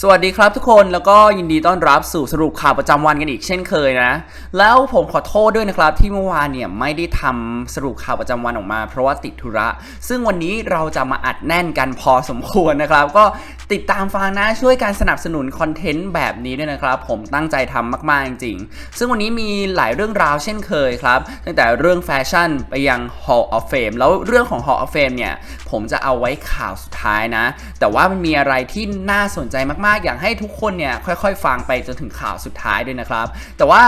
สวัสดีครับทุกคนแล้วก็ยินดีต้อนรับสู่สรุปข่าวประจำวันกันอีกเช่นเคยนะ แล้วผมขอโทษด้วยนะครับที่เมื่อวานเนี่ยไม่ได้ทำสรุปข่าวประจำวันออกมา เพราะว่าติดธุระ ซึ่งวันนี้เราจะมาอัดแน่นกันพอสมควรนะครับ ก็ติดตามฟังนะช่วยการสนับสนุนคอนเทนต์แบบนี้ด้วยนะครับ ผมตั้งใจทำมากๆจริงๆ ซึ่งวันนี้มีหลายเรื่องราวเช่นเคยครับตั้งแต่เรื่องแฟชั่นไปยัง Hall of Fame แล้วเรื่องของ Hall of Fame เนี่ยผมจะเอาไว้ข่าวสุดท้ายนะ แต่ว่ามันมีอะไรที่น่าสนใจมากๆ อยากให้ทุกคนเนี่ยค่อยๆ ฟังไปจนถึงข่าวสุดท้ายด้วยนะครับ แต่ว่า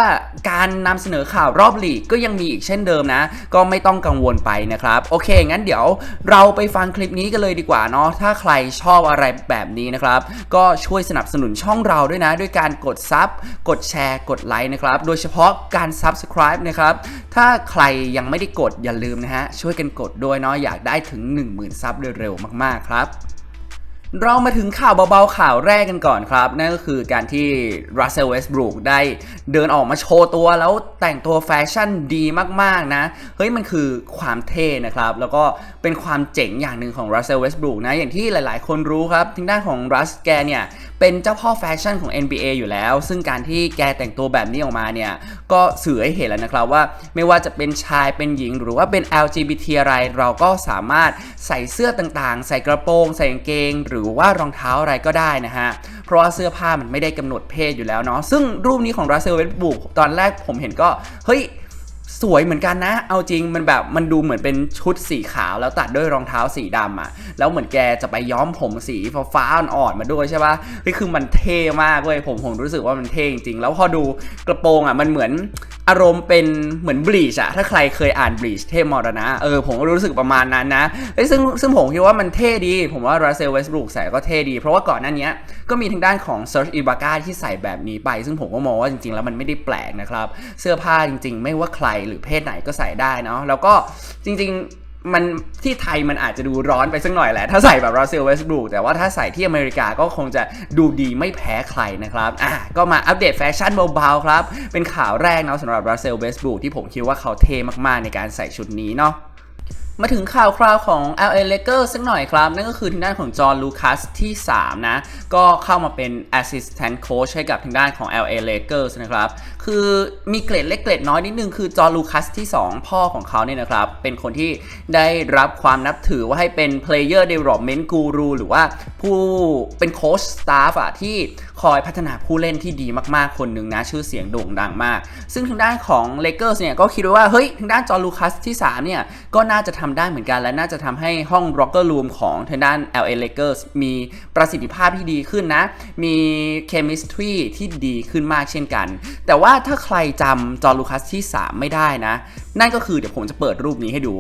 การนำเสนอข่าวรอบลีกก็ยังมีอีกเช่นเดิมนะ ก็ไม่ต้องกังวลไปนะครับ โอเค งั้นเดี๋ยวเราไปฟังคลิปนี้กันเลยดีกว่าเนาะถ้าใครชอบอะไรแบบนี้นะครับ ก็ช่วยสนับสนุนช่องเราด้วยนะ ด้วยการกดซับกดแชร์กดไลค์นะครับ โดยเฉพาะการ Subscribe นะครับ ถ้าใครยังไม่ได้กดอย่าลืมนะฮะช่วยกันกดด้วยเนาะอยากได้ถึง 10,000 ซับเร็วๆมากๆครับ เรามาถึงข่าวเบาๆข่าวแรกกันก่อนครับ นั่นก็คือการที่รัสเซลเวสบรูกได้เดินออกมาโชว์ตัวแล้วแต่งตัวแฟชั่นดีมากๆนะ เฮ้ยมันคือความเท่นะครับ แล้วก็ เป็นความเจ๋งอย่างหนึ่งของรัสเซลเวสบรู k นะ อย่างที่หลายๆ คนรู้ครับทางด้านของรัสแกเนี่ย เป็นเจ้าพ่อแฟชั่นของ NBA อยู่แล้ว ซึ่งการที่แกแต่งตัวแบบนี้ออกมาเนี่ย ก็สื่อให้เห็นแล้วนะครับว่า ไม่ว่าจะเป็นชายเป็นหญิง หรือว่าเป็น LGBT อะไร เราก็สามารถใส่เสื้อต่างๆ ใส่กระโปรง ใส่กางเกง หรือว่ารองเท้าอะไรก็ได้นะฮะเพราะว่าเสื้อผ้ามันไม่ได้กำหนดเพศอยู่แล้วเนาะซึ่งรูปนี้ของรัสเซลเวสบุกตอนแรกผมเห็นก็ เฮ้ย สวยเหมือนกันนะ เอาจริงมันแบบมันดูเหมือนเป็นชุดสีขาวแล้วตัดด้วยรองเท้าสีดำอะ่ะ แล้วเหมือนแกจะไปย้อมผมสีฟ้าอ่อนๆมาด้วยใช่ปะเฮ้ยคือมันเท่มากเว้ยผมผมรู้สึกว่ามันเท่จริงๆแล้วพอดูกระโปรงอะ่ะมันเหมือน อารมณ์เป็นเหมือนบลีชอะถ้าใครเคยอ่านบลีชเทพมรณะเออผมก็รู้สึกประมาณนั้นนะซึ่งซึ่งผมคิดว่ามันเท่ดี ผมว่าราเซลเวสบรูกใส่ก็เท่ดี เพราะว่าก่อนหน้านี้ก็มีทางด้านของเซิร์ชอิบาก้าที่ใส่แบบนี้ไป ซึ่งผมก็มองว่าจริงๆ แล้วมันไม่ได้แปลกนะครับ เสื้อผ้าจริงๆ ไม่ว่าใครหรือเพศไหนก็ใส่ได้เนาะแล้วก็จริงๆ มันที่ไทยมันอาจจะดูร้อนไปสักหน่อยแหละ ถ้าใส่แบบรัสเซลเวสบรูแต่ว่าถ้าใส่ที่อเมริกาก็คงจะดูดีไม่แพ้ใครนะครับอะก็มาอัปเดตแฟชั่นเบาๆครับ เป็นข่าวแรกเนาะสำหรับรัสเซลเวสบรูที่ผมคิดว่าเขาเท่มากๆในการใส่ชุดนี้เนาะมาถึงข่าวคราวของ LA Lakers สักหน่อยครับ นั่นก็คือทางด้านของจอห์นลูคัสที่ 3 นะ ก็เข้ามาเป็น Assistant Coach ให้กับทางด้านของ LA Lakers นะครับ คือมีเกรดเล็กเกรดน้อยนิดนึงคือจอห์ลูคัสที่ 2 พ่อของเขาเนี่ยนะครับ เป็นคนที่ได้รับความนับถือว่าให้เป็น Player Development Guru หรือว่าผู้เป็นโค้ชสตาฟอะที่คอยพัฒนาผู้เล่นที่ดีมากๆ คนหนึ่งนะ ชื่อเสียงโด่งดังมาก ซึ่งทางด้านของ Lakers เนี่ยก็คิดว่า เฮ้ย ทางด้านจอห์ลูคัสที่ 3 เนี่ย ก็น่าจะทำได้เหมือนกัน และน่าจะทำให้ห้อง locker room ของทางด้าน LA Lakers มีประสิทธิภาพที่ดีขึ้นนะ มี chemistry ที่ดีขึ้นมากเช่นกัน แต่ว่าถ้าใครจำจอร์ลูคัสที่ 3 ไม่ได้นะ นั่นก็คือเดี๋ยวผมจะเปิดรูปนี้ให้ดู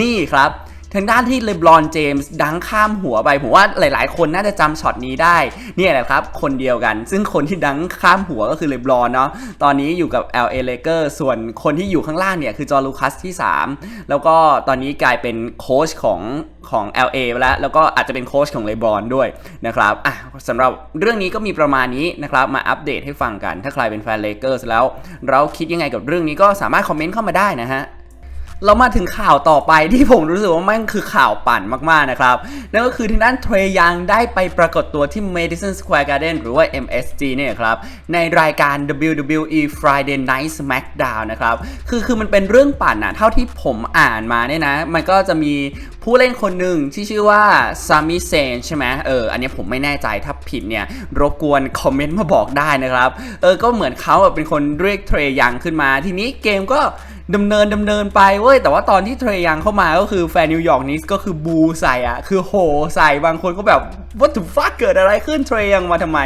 นี่ครับ ทางด้านที่เลบรอนเจมส์ดังข้ามหัวไป ผมว่าหลาย ๆ คนน่าจะจำช็อตนี้ได้ เนี่ยแหละครับ คนเดียวกัน ซึ่งคนที่ดังข้ามหัวก็คือเลบรอนเนาะ ตอนนี้อยู่กับ LA Lakers ส่วนคนที่อยู่ข้างล่างเนี่ยคือจอร์ลูคัสที่ 3 แล้วก็ตอนนี้กลายเป็นโค้ชของของ LA แล้ว แล้วก็อาจจะเป็นโค้ชของเลบรอนด้วยนะครับอะสำหรับเรื่องนี้ก็มีประมาณนี้นะครับ มาอัปเดตให้ฟังกัน ถ้าใครเป็นแฟนเลเกอร์สแล้ว เราคิดยังไงกับเรื่องนี้ก็สามารถคอมเมนต์เข้ามาได้นะฮะ เรามาถึงข่าวต่อไปที่ผมรู้สึกว่าแม่งคือข่าวปั่นมากๆนะครับ นั่นก็คือทางด้านเทรยังได้ไปปรากฏตัวที่ Madison Square Garden หรือว่า MSG เนี่ยครับ ในรายการ WWE Friday Night SmackDown นะครับ คือคือมันเป็นเรื่องปั่นอะเท่าที่ผมอ่านมาเนี่ยนะ มันก็จะมีผู้เล่นคนหนึ่งที่ชื่อว่าซามิเซนใช่ไหมเออ อันนี้ผมไม่แน่ใจถ้าผิดเนี่ย รบกวนคอมเมนต์มาบอกได้นะครับ เออ ก็เหมือนเขาแบบเป็นคนเรียกเทรยังขึ้นมา ทีนี้เกมก็ ดำเนินดำเนินไปเว้ยแต่ว่าตอนที่เทรยังเข้ามาก็คือแฟนนิวยอร์กนิสก็คือบูใส่อะคือโหใส่บางคนก็แบบ what the fuck เกิดอะไรขึ้นเทรยังมาทำไม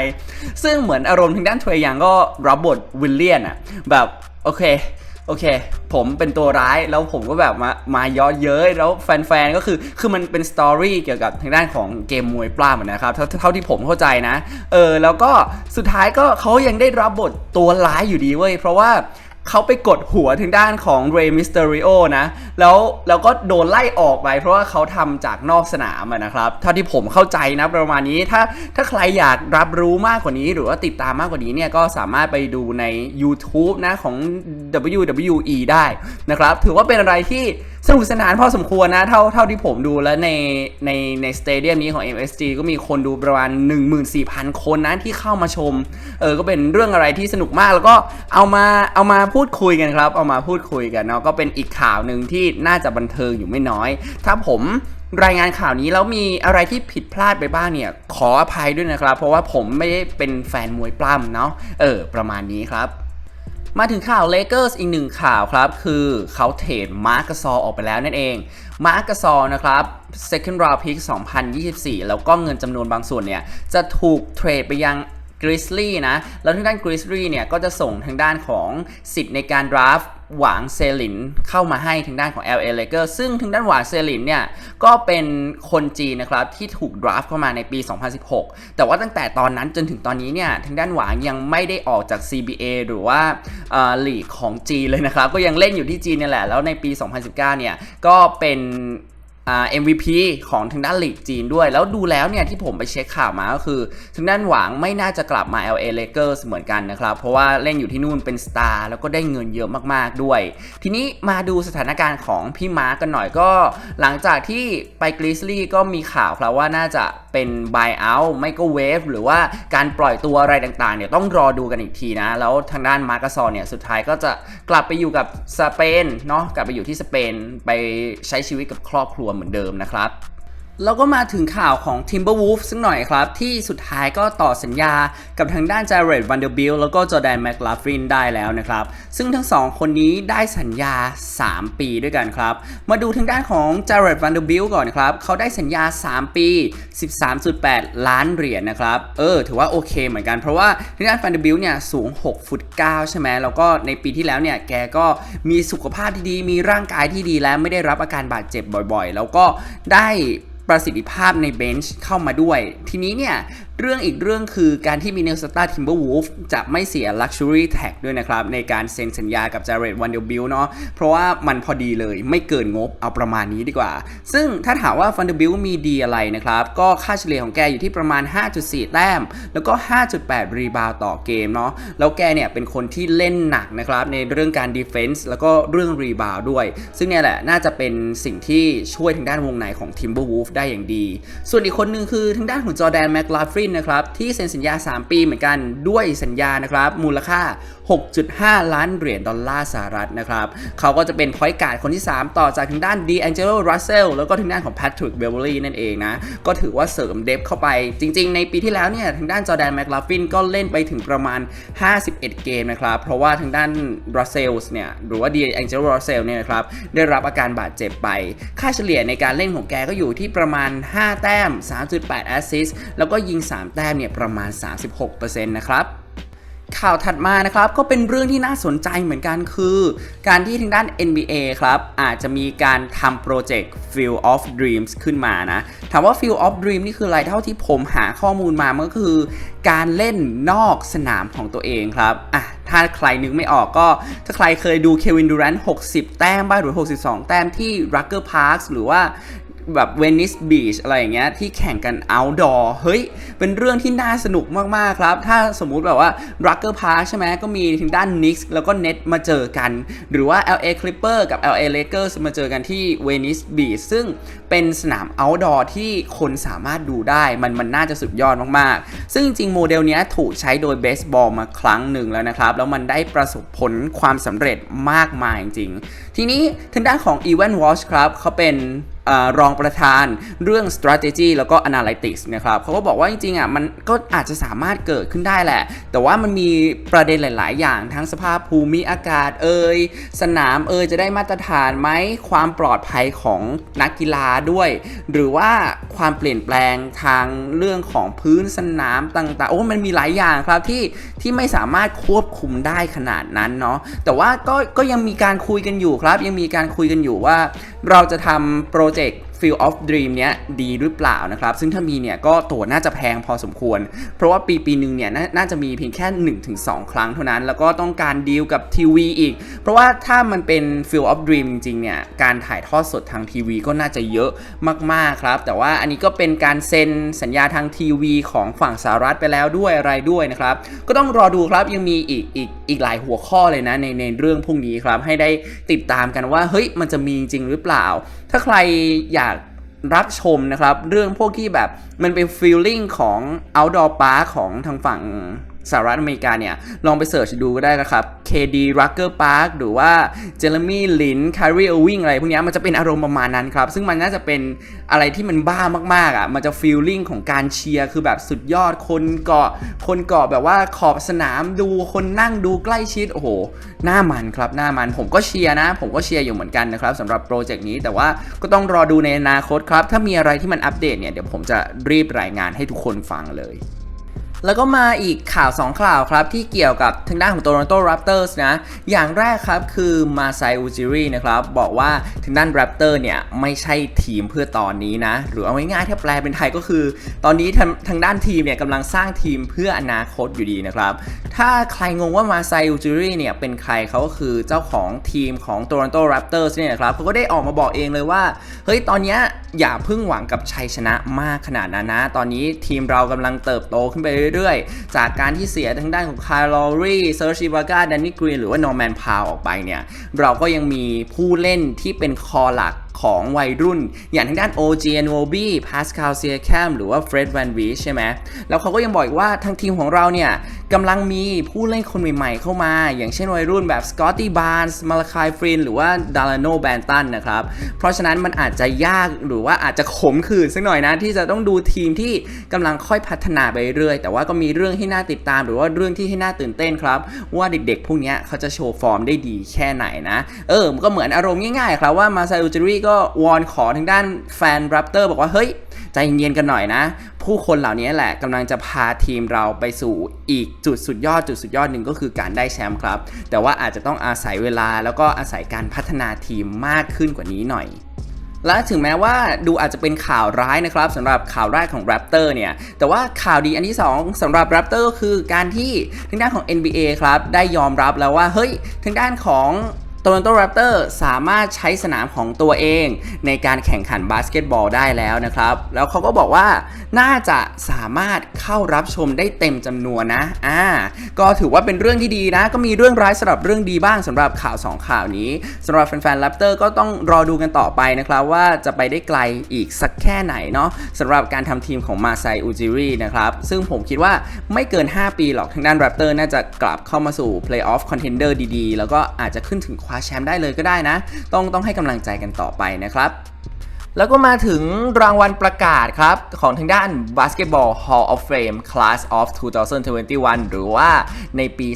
ซึ่งเหมือนอารมณ์ทางด้านเทรยังก็รับบทวิลเลียนอะแบบโอเคโอเค ผมเป็นตัวร้ายแล้วผมก็แบบมามาย้อเย้ยแล้วแฟนๆ ก็คือคือมันเป็นสตอรี่เกี่ยวกับทางด้านของเกมมวยปล้ำอะนะครับเท่าที่ผมเข้าใจนะ เออ แล้วก็สุดท้ายก็เขายังได้รับบทตัวร้ายอยู่ดีเว้ย เพราะว่า เขาไปกดหัวทางด้านของเรมิสเตอริโอนะ แล้วแล้วก็โดนไล่ออกไป เพราะว่าเขาทำจากนอกสนามนะครับ เท่าที่ผมเข้าใจนะประมาณนี้ ถ้าถ้าใครอยากรับรู้มากกว่านี้ หรือว่าติดตามมากกว่านี้เนี่ยก็สามารถไปดูใน YouTube นะของ WWE ได้นะครับ ถือว่าเป็นอะไรที่สนุกสนานพอสมควรนะ เท่าเท่าที่ผมดูแล้วในในในสเตเดียมนี้ของ MSG ก็มีคนดูประมาณ 14,000 คนนะที่เข้ามาชม เออก็เป็นเรื่องอะไรที่สนุกมากแล้วก็เอามาเอามาพูดคุยกันครับ เอามาพูดคุยกันเนาะก็เป็นอีกข่าวหนึ่งที่น่าจะบันเทิงอยู่ไม่น้อย ถ้าผมรายงานข่าวนี้แล้วมีอะไรที่ผิดพลาดไปบ้างเนี่ย ขออภัยด้วยนะครับ เพราะว่าผมไม่ได้เป็นแฟนมวยปล้ำเนาะเออ ประมาณนี้ครับมาถึงข่าวเลเกอร์สอีกหนึ่งข่าวครับ คือเขาเทรดมาร์กสอออกไปแล้วนั่นเอง มาร์กสอนะครับ second round pick 2024 แล้วก็เงินจำนวนบางส่วนเนี่ย จะถูกเทรดไปยัง กริซลี่นะ แล้วทางด้านกริซลี่เนี่ยก็จะส่งทางด้านของสิทธิ์ในการดราฟต์หวางเซลินเข้ามาให้ทางด้านของ LA Lakers ซึ่งทางด้านหวางเซลินเนี่ยก็เป็นคนจีนนะครับที่ถูกดราฟต์เข้ามาในปี 2016 แต่ว่าตั้งแต่ตอนนั้นจนถึงตอนนี้เนี่ยทางด้านหวางยังไม่ได้ออกจาก CBA หรือว่าลีกของจีนเลยนะครับ ก็ยังเล่นอยู่ที่จีนนี่แหละ แล้วในปี 2019 เนี่ยก็เป็น MVP ของทางด้านลีกจีนด้วย แล้วดูแล้วเนี่ยที่ผมไปเช็คข่าวมาก็คือทางด้านหวังไม่น่าจะกลับมา LA Lakers เหมือนกันนะครับ เพราะว่าเล่นอยู่ที่นู่นเป็นสตาร์แล้วก็ได้เงินเยอะมากๆด้วย ทีนี้มาดูสถานการณ์ของพี่มาร์กกันหน่อยก็ หลังจากที่ไปกริซลี่ก็มีข่าวครับว่าน่าจะเป็น buy out ไม่ก็ wave หรือว่าการปล่อยตัวอะไรต่างๆเนี่ยต้องรอดูกันอีกทีนะ แล้วทางด้านมาร์กซอนเนี่ยสุดท้ายก็จะกลับไปอยู่กับสเปนเนาะกลับไปอยู่ที่สเปนไปใช้ชีวิตกับครอบครัวเหมือนเดิมนะครับ แล้วก็มาถึงข่าวของ Timberwolves สักหน่อยครับ ที่สุดท้ายก็ต่อสัญญากับทางด้าน Jared Vanderbilt แล้วก็ Jordan McLaughlin ได้แล้วนะครับ ซึ่งทั้งสองคนนี้ได้สัญญา 3 ปีด้วยกันครับ มาดูทางด้านของ Jared Vanderbilt ก่อนครับ เขาได้สัญญา 3 ปี 13.8 ล้านเหรียญนะครับ เออ ถือว่าโอเคเหมือนกันเพราะว่าทางด้าน Vanderbilt เนี่ยสูง6ฟุต9ใช่ไหมแล้วก็ในปีที่แล้วเนี่ยแกก็มีสุขภาพที่ดีมีร่างกายที่ดีและไม่ได้รับอาการบาดเจ็บบ่อยๆ แล้วก็ได้ ประสิทธิภาพในเบนช์เข้ามาด้วย ทีนี้เนี่ย เรื่องอีกเรื่องคือการที่มิเนสตาทิมเบอร์วูฟจะไม่เสีย Luxury Tag ด้วยนะครับ ในการเซ็นสัญญากับจา r ร d วันเด b บิลเนาะเพราะว่ามันพอดีเลยไม่เกินงบเอาประมาณนี้ดีกว่า ซึ่งถ้าถามว่าฟันเด b บิลมีดีอะไรนะครับ ก็ค่าเฉลี่ยของแกอยู่ที่ประมาณ 5.4 แต้ม แล้วก็ 5.8 รีบาวต่อเกมเนาะแล้วแกเนี่ยเป็นคนที่เล่นหนักนะครับ ในเรื่องการดีเฟนส์แล้วก็เรื่องรีบาวด้วย ซึ่งเนี่ยแหละน่าจะเป็นสิ่งที่ช่วยทางด้านวงในของ Timberwolves ได้อย่างดี ส่วนอีกคนนึงคือทางด้านของจอแดนแมคลาฟรินนะครับที่เซ็นสัญญา 3 ปีเหมือนกันด้วยสัญญานะครับมูลค่า 6.5 ล้านเหรียญดอลลาร์สหรัฐนะครับเขาก็จะเป็นพอยต์การ์ดคนที่ 3 ต่อจากทางด้านดีแองเจโลรัสเซลแล้วก็ทางด้านของแพทริกเบเวอรี่นั่นเองนะ ก็ถือว่าเสริมเดฟเข้าไป จริง ๆ ในปีที่แล้วเนี่ยทางด้านจอแดนแมคลาฟินก็เล่นไปถึงประมาณ 51 เกมนะครับ เพราะว่าทางด้านรัสเซลเนี่ยหรือว่าดีแองเจโลรัสเซลเนี่ยนะครับได้รับอาการบาดเจ็บไป ค่าเฉลี่ยในการเล่นของแกก็อยู่ที่ประมาณ 5 แต้ม 3.8 แอสซิสต์แล้วก็ยิง 3 แต้มเนี่ยประมาณ 36%นะครับ ข่าวถัดมานะครับก็เป็นเรื่องที่น่าสนใจเหมือนกันคือ การที่ทางด้าน NBA ครับอาจจะมีการทำโปรเจกต์ Field of Dreams ขึ้นมานะถามว่า Field of Dreams นี่คืออะไรเท่าที่ผมหาข้อมูลมามันก็คือ การเล่นนอกสนามของตัวเองครับอะถ้าใครนึกไม่ออกก็ถ้าใครเคยดูเควินดูแรนต์60 แต้มบ้างหรือ 62 แต้มที่ Rucker Park หรือว่า แบบเวนิสบีชอะไรอย่างเงี้ยที่แข่งกัน outdoor เฮ้ย เป็นเรื่องที่น่าสนุกมาก ๆ ครับ ถ้าสมมุติแบบว่า Rucker Park ใช่ไหมก็มีทางด้าน Knicks แล้วก็ Nets มาเจอกัน หรือว่า LA Clipper กับ LA Lakers มาเจอกันที่เวนิสบีชซึ่งเป็นสนาม outdoor ที่คนสามารถดูได้มันมันน่าจะสุดยอดมาก ๆ ซึ่งจริงโมเดลเนี้ยถูกใช้โดยเบสบอลมาครั้งหนึ่งแล้วนะครับ แล้วมันได้ประสบผลความสำเร็จมากมายจริง ทีนี้ทางด้านของ Event Watch ครับเขาเป็น รองประธานเรื่อง strategy แล้วก็ analytics นะครับเขาก็บอกว่าจริงๆอะมันก็อาจจะสามารถเกิดขึ้นได้แหละ แต่ว่ามันมีประเด็นหลาย ๆ อย่างทั้งสภาพภูมิอากาศเอ่ยสนามเอ่ยจะได้มาตรฐานไหมความปลอดภัยของนักกีฬาด้วย หรือว่าความเปลี่ยนแปลงทางเรื่องของพื้นสนามต่างๆโอ้มันมีหลายอย่างครับที่ที่ไม่สามารถควบคุมได้ขนาดนั้นเนาะแต่ว่าก็ก็ยังมีการคุยกันอยู่ครับ ยังมีการคุยกันอยู่ว่า เราจะทำโปรเจกต์ Field of Dream เนี้ยดีหรือเปล่านะครับ ซึ่งถ้ามีเนี่ยก็ตั๋วน่าจะแพงพอสมควร เพราะว่าปีปีหนึ่งเนี่ยนน่าจะมีเพียงแค่ 1-2 ครั้งเท่านั้น แล้วก็ต้องการดีลกับทีวีอีก เพราะว่าถ้ามันเป็น Field of Dream จริงๆเนี่ยการถ่ายทอดสดทางทีวีก็น่าจะเยอะมากๆครับ แต่ว่าอันนี้ก็เป็นการเซ็นสัญญาทางทีวีของฝั่งสหรัฐไปแล้วด้วยอะไรด้วยนะครับ ก็ต้องรอดูครับยังมีอีกอีกอีกหลายหัวข้อเลยนะในในเรื่องพวกนี้ครับให้ได้ติดตามกันว่าเฮ้ยมันจะมีจริงหรือเปล่า ถ้าใครอยาก รับชมนะครับ เรื่องพวกที่แบบมันเป็นฟีลลิ่งของ outdoor park ของทางฝั่ง สหรัฐอเมริกาเนี่ย ลองไปเสิร์ชดูก็ได้นะครับ KD Rucker Park หรือว่า Jeremy Lin Kyrie Irving อะไรพวกนี้มันจะเป็นอารมณ์ประมาณนั้นครับ ซึ่งมันน่าจะเป็นอะไรที่มันบ้ามากๆอะมันจะฟีลลิ่งของการเชียร์คือแบบสุดยอดคนเกาะคนเกาะแบบว่าขอบสนามดูคนนั่งดูใกล้ชิด โอ้โห หน้ามันครับ หน้ามันผมก็เชียร์นะ ผมก็เชียร์อยู่เหมือนกันนะครับสำหรับโปรเจกต์นี้แต่ว่าก็ต้องรอดูในอนาคตครับ ถ้ามีอะไรที่มันอัปเดตเนี่ยเดี๋ยวผมจะรีบรายงานให้ทุกคนฟังเลย แล้วก็มาอีกข่าว 2 ข่าวครับ ที่เกี่ยวกับทางด้านของ Toronto Raptors นะ อย่างแรกครับคือมาไซอูจิรินะครับ บอกว่าทางด้าน Raptor เนี่ยไม่ใช่ทีมเพื่อตอนนี้นะ หรือเอาง่ายๆถ้าแปลเป็นไทยก็คือ ตอนนี้ทางทางด้านทีมเนี่ยกำลังสร้างทีมเพื่ออนาคตอยู่ดีนะครับ ถ้าใครงงว่ามาไซอูจิริเนี่ยเป็นใครเขาก็คือเจ้าของทีมของ Toronto Raptors เนี่ยครับเขาก็ได้ออกมาบอกเองเลยว่าเฮ้ยตอนเนี้ยอย่าเพิ่งหวังกับชัยชนะมากขนาดนั้นนะ ตอนนี้ทีมเรากำลังเติบโตขึ้นไปเรื่อยๆ จากการที่เสียทางด้านของคาร์ลอรีเซอร์ชิบากาแดนนี่กรีนหรือว่านอร์แมนพาวออกไปเนี่ย เราก็ยังมีผู้เล่นที่เป็นคอหลัก ของวัยรุ่น อย่างทางด้าน OG n o b i Pascal s i a k a m หรือว่า Fred Van v i e ใช่ไหมแล้วเขาก็ยังบอกอีกว่าทางทีมของเราเนี่ยกำลังมีผู้เล่นคนใหม่ๆเข้ามา อย่างเช่นวัยรุ่นแบบ Scotty Barnes Malachi Flynn หรือว่า Dalano Banton นะครับ เพราะฉะนั้นมันอาจจะยากหรือว่าอาจจะขมขื่นสักหน่อยนะ ที่จะต้องดูทีมที่กำลังค่อยพัฒนาไปเรื่อยแต่ว่าก็มีเรื่องที่น่าติดตาม หรือว่าเรื่องที่ให้น่าตื่นเต้นครับ ว่าเด็กๆ พวกนี้เขาจะโชว์ฟอร์มได้ดีแค่ไหนนะ เออมันก็เหมือนอารมณ์ง่ายๆ ครับว่ามาซาอุจิริกก็วอนขอทางด้านแฟน Raptor บอกว่าเฮ้ยใจเย็นกันหน่อยนะ ผู้คนเหล่านี้แหละกำลังจะพาทีมเราไปสู่อีกจุดสุดยอดจุดสุดยอดหนึ่งก็คือการได้แชมป์ครับ แต่ว่าอาจจะต้องอาศัยเวลาแล้วก็อาศัยการพัฒนาทีมมากขึ้นกว่านี้หน่อยและถึงแม้ว่าดูอาจจะเป็นข่าวร้ายนะครับสำหรับข่าวแรกของ Raptor เนี่ย แต่ว่าข่าวดีอันที่ 2สำหรับ Raptor ก็คือการที่ทางด้านของ NBA ครับ ได้ยอมรับแล้วว่า เฮ้ย ทางด้านของ Toronto Raptor สามารถใช้สนามของตัวเองในการแข่งขันบาสเกตบอลได้แล้วนะครับ แล้วเขาก็บอกว่าน่าจะสามารถเข้ารับชมได้เต็มจำนวนนะอ่าก็ถือว่าเป็นเรื่องที่ดีนะ ก็มีเรื่องร้ายสำหรับเรื่องดีบ้างสำหรับข่าว 2 ข่าวนี้สำหรับแฟนๆ Raptor ก็ต้องรอดูกันต่อไปนะครับ ว่าจะไปได้ไกลอีกสักแค่ไหนเนาะสำหรับการทำทีมของมาไซอูจิรินะครับ ซึ่งผมคิดว่าไม่เกิน 5 ปีหรอกทางด้าน Raptor น่าจะกลับเข้ามาสู่ Playoff Contender ดีๆ แล้วก็อาจจะขึ้นถึงคว้าแชมป์ได้เลยก็ได้นะ ต้องต้องให้กำลังใจกันต่อไปนะครับ แล้วก็มาถึงรางวัลประกาศครับ ของทางด้าน Basketball Hall of Fame Class of 2021 หรือว่าในปี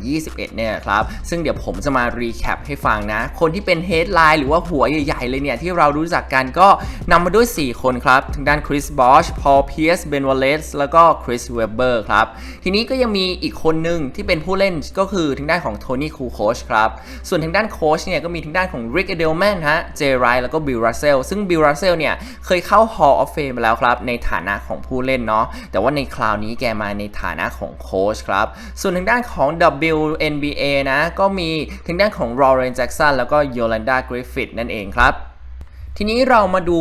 2021 เนี่ยครับ ซึ่งเดี๋ยวผมจะมารีแคปให้ฟังนะ คนที่เป็น headline หรือว่าหัวใหญ่ ๆ เลยเนี่ย ที่เรารู้จักกันก็นำมาด้วย 4 คนครับ ทางด้าน Chris Bosh Paul Pierce Ben Wallace แล้วก็ Chris Webber ครับ ทีนี้ก็ยังมีอีกคนหนึ่งที่เป็นผู้เล่นก็คือทางด้านของ Tony Kukoc ครับ ส่วนทางด้านโค้ชเนี่ยก็มีทางด้านของ Rick Edelman ฮะ Jay Wright แล้วก็ Bill Russell ซึ่งรัสเซลเนี่ยเคยเข้า Hall of Fame มาแล้วครับ ในฐานะของผู้เล่นเนาะแต่ว่าในคราวนี้แกมาในฐานะของโค้ชครับ ส่วนทางด้านของ WNBA นะ ก็มีทางด้านของ Lauren Jackson แล้วก็ Yolanda Griffith นั่นเองครับ ทีนี้เรามาดู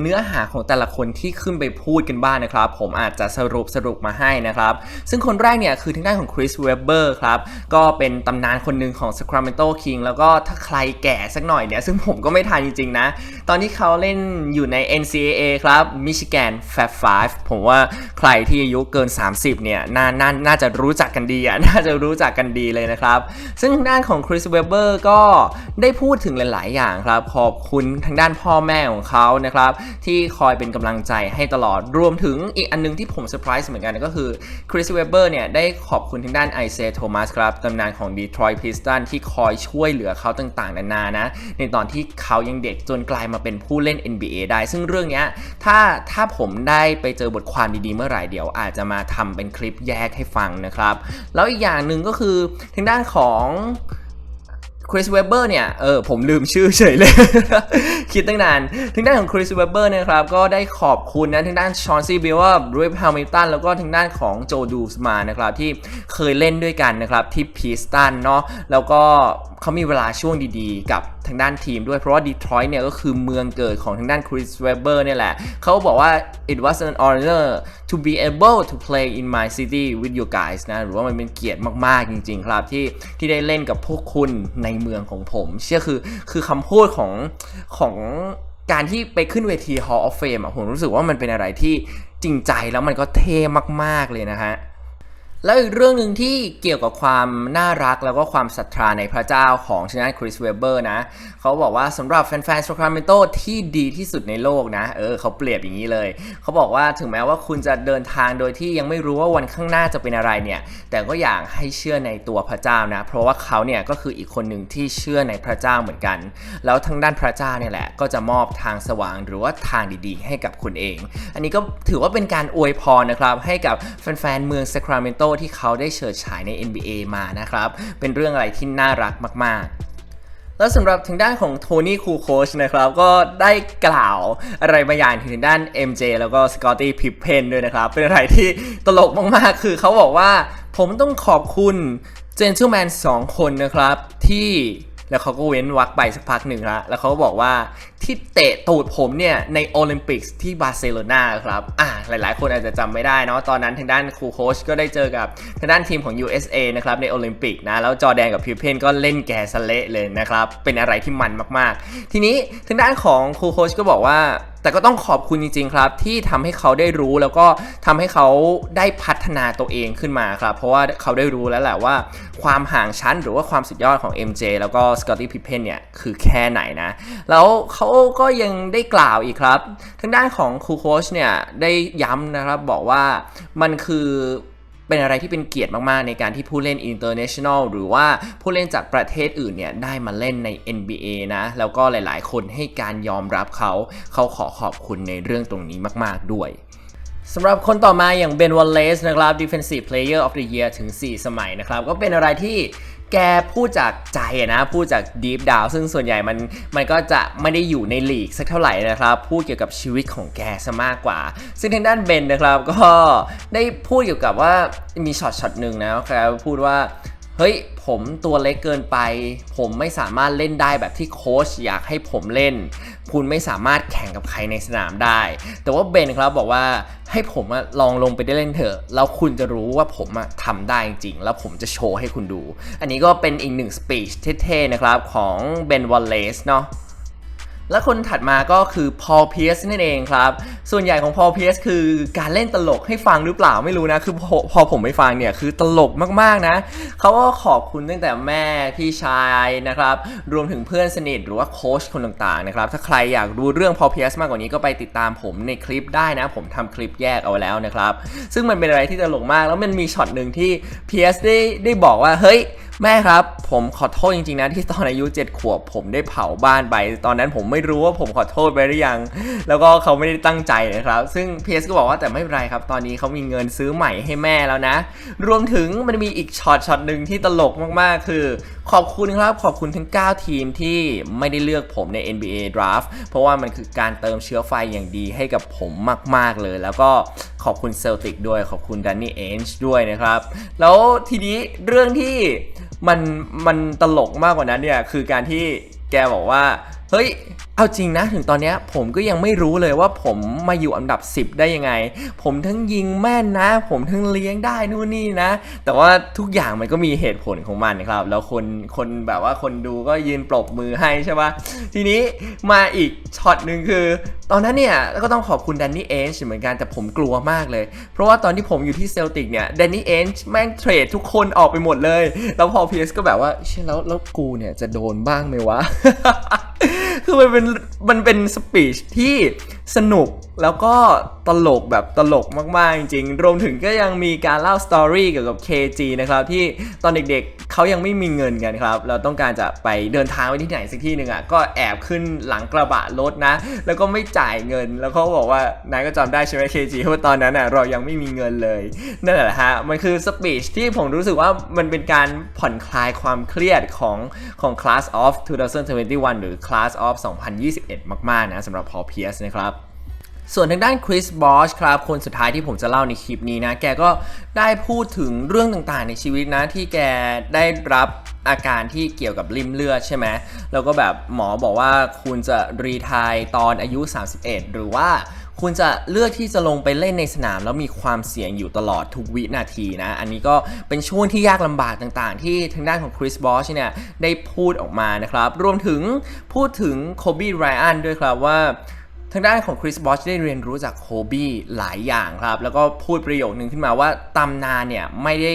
เนื้อหาของแต่ละคนที่ขึ้นไปพูดกันบ้างนนะครับ ผมอาจจะสรุปสรุปมาให้นะครับ ซึ่งคนแรกเนี่ยคือทางด้านของคริสเวเบอร์ครับ ก็เป็นตำนานคนหนึ่งของ Sacramento King แล้วก็ถ้าใครแก่สักหน่อยเนี่ย ซึ่งผมก็ไม่ทันจริง ๆ นะ ตอนที่เขาเล่นอยู่ใน NCAA ครับ Michigan Fab Five ผมว่าใครที่อายุเกิน 30 เนี่ยน่าน่าน่าจะรู้จักกันดีอะน่าจะรู้จักกันดีเลยนะครับ ซึ่งทางด้านของคริสเวเบอร์ก็ได้พูดถึงหลาย ๆ อย่างครับขอบคุณทางด้านพ่อพ่อแม่ของเขานะครับ ที่คอยเป็นกำลังใจให้ตลอดรวมถึงอีกอันนึงที่ผมเซอร์ไพรส์เหมือนกันก็คือคริสเวเบอร์เนี่ยได้ขอบคุณทางด้านไอเซโทมัสครับตำนานของดีทรอยต์พิสตันที่คอยช่วยเหลือเขาต่างๆ นานานะ ในตอนที่เขายังเด็กจนกลายมาเป็นผู้เล่น NBA ได้ ซึ่งเรื่องนี้ถ้าถ้าผมได้ไปเจอบทความดีๆเมื่อไหร่เดี๋ยวอาจจะมาทำเป็นคลิปแยกให้ฟังนะครับ แล้วอีกอย่างหนึ่งก็คือทางด้านของ คริสเวเบอร์เนี่ย เออ ผมลืมชื่อเฉยเลย คิดตั้งนานทางด้านของคริสเวเบอร์นะครับ ก็ได้ขอบคุณนะทางด้านชอนซี่บิลว่ารูปแฮมิลตัน แล้วก็ทางด้านของโจดูสมานะครับ ที่เคยเล่นด้วยกันนะครับที่พีสตันเนาะ แล้วก็เขามีเวลาช่วงดีๆ กับทางด้านทีมด้วย เพราะว่าดีทรอยต์เนี่ยก็คือเมืองเกิดของทางด้านคริสเวเบอร์เนี่ยแหละ เขาบอกว่า it was an honor to be able to play in my city with you guys นะ หรือว่ามันเป็นเกียรติมากๆจริง ๆ ครับที่ที่ได้เล่นกับพวกคุณในเมืองของผม เชื่อคือคือคำพูดของของการที่ไปขึ้นเวที Hall of Fame อะผมรู้สึกว่ามันเป็นอะไรที่จริงใจแล้วมันก็เท่มาก ๆ เลยนะฮะ แล้วอีกเรื่องหนึ่งที่เกี่ยวกับความน่ารักแล้วก็ความศรัทธาในพระเจ้าของชนะคริสเวเบอร์นะ เขาบอกว่าสำหรับแฟนๆ s ซคราเมนโตที่ดีที่สุดในโลกนะ เออเขาเปรียบอย่างนี้เลย เขาบอกว่าถึงแม้ว่าคุณจะเดินทางโดยที่ยังไม่รู้ว่าวันข้างหน้าจะเป็นอะไรเนี่ย แต่ก็อยากให้เชื่อในตัวพระเจ้านะ เพราะว่าเขาเนี่ยก็คืออีกคนหนึ่งที่เชื่อในพระเจ้าเหมือนกัน แล้วทางด้านพระเจ้าเนี่ยแหละ ก็จะมอบทางสว่างหรือว่าทางดีๆ ให้กับคุณเอง อันนี้ก็ถือว่าเป็นการอวยพรนะครับให้กับแฟนๆเมืองซคราเมนโตที่เขาได้เฉิดฉายใน NBA มานะครับ เป็นเรื่องอะไรที่น่ารักมาก ๆแล้วสำหรับทางด้านของโทนี่คูโคชนะครับ ก็ได้กล่าวอะไรบางอย่างถึงทางด้าน MJ แล้วก็สกอตตี้พิพเพนด้วยนะครับ เป็นอะไรที่ตลกมาก ๆ คือเขาบอกว่า ผมต้องขอบคุณเจน t l e m แมนสองคนนะครับ ที่ แล้วเขาก็เว้นวักไปสักพักหนึ่งละแล้วเขาก็บอกว่าที่เตะตูดผมเนี่ยในโอลิมปิกที่บาร์เซโลนาครับอ่าหลายๆ คนอาจจะจำไม่ได้เนาะตอนนั้นทางด้านครูโคชก็ได้เจอกับทางด้านทีมของ USA นะครับในโอลิมปิกนะแล้วจอแดนกับพิวเพนก็เล่นแกสเละเลยนะครับเป็นอะไรที่มันมากๆ ทีนี้ทางด้านของครูโคชก็บอกว่า แต่ก็ต้องขอบคุณจริงๆครับ ที่ทำให้เขาได้รู้แล้วก็ทำให้เขาได้พัฒนาตัวเองขึ้นมาครับ เพราะว่าเขาได้รู้แล้วแหละว่า ความห่างชั้นหรือว่าความสุดยอดของ MJ แล้วก็สกอตตี้พิพเพนเนี่ยคือแค่ไหนนะ แล้วเขาก็ยังได้กล่าวอีกครับทางด้านของครูโคชเนี่ยได้ย้ำนะครับบอกว่ามันคือ เป็นอะไรที่เป็นเกียรติมากๆ ในการที่ผู้เล่น international หรือว่าผู้เล่นจากประเทศอื่นเนี่ยได้มาเล่นใน NBA นะ แล้วก็หลายๆ คนให้การยอมรับเขา เขาขอขอบคุณในเรื่องตรงนี้มาก ๆ ด้วยสำหรับคนต่อมาอย่างเบนวอลเลสนะครับ Defensive Player of the Year ถึง 4 สมัยนะครับ ก็เป็นอะไรที่ แกพูดจากใจนะ พูดจากดีฟดาวซึ่งส่วนใหญ่มันมันก็จะไม่ได้อยู่ในลีกสักเท่าไหร่นะครับ พูดเกี่ยวกับชีวิตของแกซะมากกว่า ซึ่งทางด้านเบนนะครับก็ได้พูดเกี่ยวกับว่ามีช็อตช็อตหนึ่งนะครับพูดว่า เฮ้ยผมตัวเล็กเกินไป ผมไม่สามารถเล่นได้แบบที่โค้ชอยากให้ผมเล่น คุณไม่สามารถแข่งกับใครในสนามได้ แต่ว่าเบนครับบอกว่าให้ผมลองลงไปได้เล่นเถอะ แล้วคุณจะรู้ว่าผมอะทำได้จริงๆแล้วผมจะโชว์ให้คุณดู อันนี้ก็เป็นอีกหนึ่งสปีชเท่ๆนะครับของเบนวอลเลสเนาะ และคนถัดมาก็คือพอลเพียสนั่นเองครับ ส่วนใหญ่ของพอลเพียสคือการเล่นตลกให้ฟังหรือเปล่าไม่รู้นะ คือพอพอผมไปฟังเนี่ยคือตลกมากๆนะ เขาก็ขอบคุณตั้งแต่แม่พี่ชายนะครับ รวมถึงเพื่อนสนิทหรือว่าโค้ชคนต่างๆนะครับ ถ้าใครอยากรู้เรื่องพอลเพียสมากกว่านี้ก็ไปติดตามผมในคลิปได้นะ ผมทำคลิปแยกเอาไว้แล้วนะครับ ซึ่งมันเป็นอะไรที่ตลกมาก แล้วมันมีช็อตหนึ่งที่เพียสได้ได้บอกว่าเฮ้ย แม่ครับ ผมขอโทษจริงๆนะที่ตอนอายุ 7 ขวบ ผมได้เผาบ้านไป ตอนนั้นผมไม่รู้ว่าผมขอโทษไปหรือยัง แล้วก็เขาไม่ได้ตั้งใจนะครับ ซึ่งเพสก็บอกว่าแต่ไม่เป็นไรครับ ตอนนี้เขามีเงินซื้อใหม่ให้แม่แล้วนะ รวมถึงมันมีอีกช็อตช็อตหนึ่งที่ตลกมากๆ คือ ขอบคุณครับ ขอบคุณทั้ง 9 ทีมที่ไม่ได้เลือกผมใน NBA Draft เพราะว่ามันคือการเติมเชื้อไฟอย่างดีให้กับผมมาก ๆเลย แล้วก็ขอบคุณเซลติกด้วยขอบคุณดันนี่เอนจ์ด้วยนะครับ แล้วทีนี้เรื่องที่ มันมันตลกมากกว่านั้นเนี่ยคือการที่แกบอกว่า เฮ้ยเอาจริงนะถึงตอนนี้ผมก็ยังไม่รู้เลยว่าผมมาอยู่อันดับ 10 ได้ยังไง ผมทั้งยิงแม่นนะ ผมทั้งเลี้ยงได้นู่นนี่นะ แต่ว่าทุกอย่างมันก็มีเหตุผลของมันนะครับ แล้วคนคนแบบว่าคนดูก็ยืนปรบมือให้ใช่ปะทีนี้มาอีกช็อตหนึ่งคือ ตอนนั้นเนี่ยก็ต้องขอบคุณแดนนี่เอนช์เหมือนกันแต่ผมกลัวมากเลย เพราะว่าตอนที่ผมอยู่ที่เซลติกเนี่ยแดนนี่เอนช์แม่งเทรดทุกคนออกไปหมดเลย แล้วพอพีเอสก็แบบว่าเช่แล้วแล้วกูเนี่ยจะโดนบ้างไหมวะคือมันเป็นมันเป็นสปีชที่ สนุกแล้วก็ตลกแบบตลกมาก ๆ จริงๆรวมถึงก็ยังมีการเล่าสตอรี่เกี่ยวกับ KG นะครับที่ตอนเด็กๆเขายังไม่มีเงินกันครับ เราต้องการจะไปเดินทางไปที่ไหนสักที่หนึ่งอะก็แอบขึ้นหลังกระบะรถนะ แล้วก็ไม่จ่ายเงิน แล้วเขาบอกว่านายก็จำได้ใช่ไหมเคจีว่าตอนนั้นอะเรายังไม่มีเงินเลยนั่นแหละฮะมันคือสปีชที่ผมรู้สึกว่ามันเป็นการผ่อนคลายความเครียดของของ Class of 2021 หรือ Class of 2021 มากๆนะสำหรับ Paul Pierce นะครับ ส่วนทางด้านคริสบอชครับ คนสุดท้ายที่ผมจะเล่าในคลิปนี้นะ แกก็ได้พูดถึงเรื่องต่างๆในชีวิตนะ ที่แกได้รับอาการที่เกี่ยวกับริมเลือดใช่ไหม แล้วก็แบบหมอบอกว่าคุณจะรีทายตอนอายุ 31 หรือว่าคุณจะเลือกที่จะลงไปเล่นในสนาม แล้วมีความเสี่ยงอยู่ตลอดทุกวินาทีนะ อันนี้ก็เป็นช่วงที่ยากลำบากต่างๆ ที่ทางด้านของคริสบอชเนี่ยได้พูดออกมานะครับ รวมถึงพูดถึงโคบีไรอันด้วยครับว่า ทางด้านของคริสบอชได้เรียนรู้จากโคบี้หลายอย่างครับ แล้วก็พูดประโยคนึงขึ้นมาว่าตำนานเนี่ยไม่ได้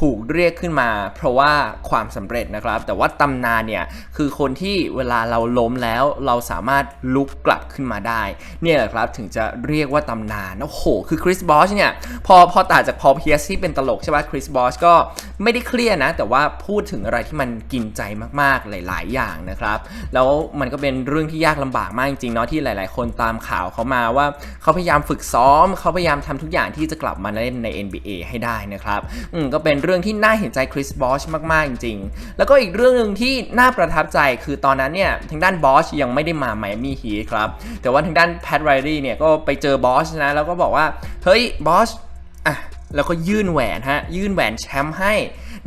ถูกเรียกขึ้นมา เพราะว่าความสำเร็จนะครับ แต่ว่าตำนานเนี่ยคือคนที่เวลาเราล้มแล้วเราสามารถลุกกลับขึ้นมาได้ เนี่ยแหละครับถึงจะเรียกว่าตำนานโอ้โห คือคริสบอชเนี่ยพอพอต่างจากพอเพียสที่เป็นตลกใช่ไหมคริสบอชก็ไม่ได้เครียดนะ แต่ว่าพูดถึงอะไรที่มันกินใจมากๆหลาย ๆ อย่างนะครับ แล้วมันก็เป็นเรื่องที่ยากลำบากมากจริงๆเนาะที่หลาย ๆ คนตามข่าวเขามาว่าเขาพยายามฝึกซ้อมเขาพยายามทำทุกอย่างที่จะกลับมาเล่นใน NBA ให้ได้นะครับอืมก็เป็นเรื่องที่น่าเห็นใจคริสบอชมาก ๆ จริง ๆ แล้วก็อีกเรื่องหนึ่งที่น่าประทับใจคือตอนนั้นเนี่ยทางด้านบอชยังไม่ได้มาไมอามี่ฮีทครับ แต่ว่าทางด้านแพทไรดี้เนี่ยก็ไปเจอบอชนะแล้วก็บอกว่า เฮ้ยบอช แล้วก็ยื่นแหวนฮะ ยื่นแหวนแชมป์ให้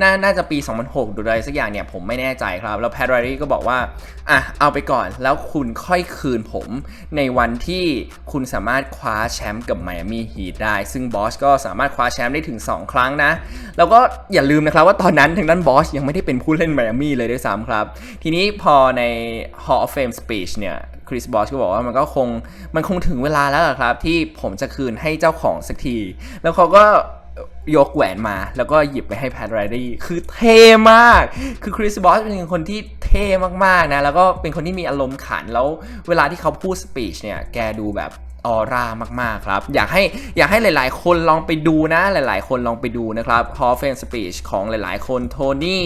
น่าน่าจะปี 2006หรืออะไรสักอย่างเนี่ยผมไม่แน่ใจครับ แล้วแพทรรี่ก็บอกว่า อะ เอาไปก่อนแล้วคุณค่อยคืนผม ในวันที่คุณสามารถคว้าแชมป์กับไมอามี่ฮีทได้ ซึ่งบอสก็สามารถคว้าแชมป์ได้ถึง 2 ครั้งนะ แล้วก็อย่าลืมนะครับว่าตอนนั้นทางด้านบอสยังไม่ได้เป็นผู้เล่นไมอามี่เลยด้วยซ้ำครับ ทีนี้พอใน Hall of Fame speech เนี่ย ริสบอสก็บอกว่ามันก็คงมันคงถึงเวลาแล้วอะครับ ที่ผมจะคืนให้เจ้าของสักที แล้วเขาก็ยกแหวนมาแล้วก็หยิบไปให้แพทไรดี้คือเท่มาก คือคริสบอสเป็นคนที่เท่มากๆนะ แล้วก็เป็นคนที่มีอารมณ์ขันแล้วเวลาที่เขาพูดสปีชเนี่ย แกดูแบบ ออร่ามากๆครับ อยากให้อยากให้หลาย ๆ คนลองไปดูนะ หลาย ๆ คนลองไปดูนะครับ Hall of Fame Speech ของหลาย ๆ คนโทนี่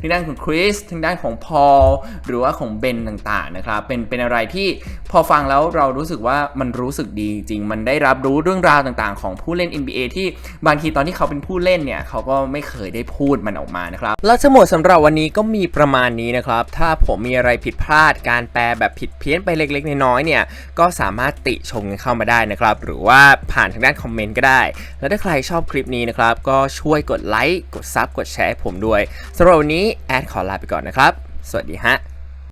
ทางด้านของคริสทางด้านของพอลหรือว่าของเบนต่างๆนะครับเป็นเป็นอะไรที่พอฟังแล้วเรารู้สึกว่ามันรู้สึกดีจริง มันได้รับรู้เรื่องราวต่างๆ ของผู้เล่น NBA ที่บางทีตอนที่เขาเป็นผู้เล่นเนี่ยเขาก็ไม่เคยได้พูดมันออกมานะครับแล้วทั้งหมดสำหรับวันนี้ก็มีประมาณนี้นะครับถ้าผมมีอะไรผิดพลาดการแปลแบบผิดเพี้ยนไปเล็ก ๆ น้อยๆเนี่ยก็สามารถติชมเข้ามาได้นะครับ หรือว่าผ่านทางด้านคอมเมนต์ก็ได้ แล้วถ้าใครชอบคลิปนี้นะครับ ก็ช่วยกดไลค์ กดซับ กดแชร์ให้ผมด้วยสำหรับวันนี้แอดขอลาไปก่อนนะครับ สวัสดีฮะ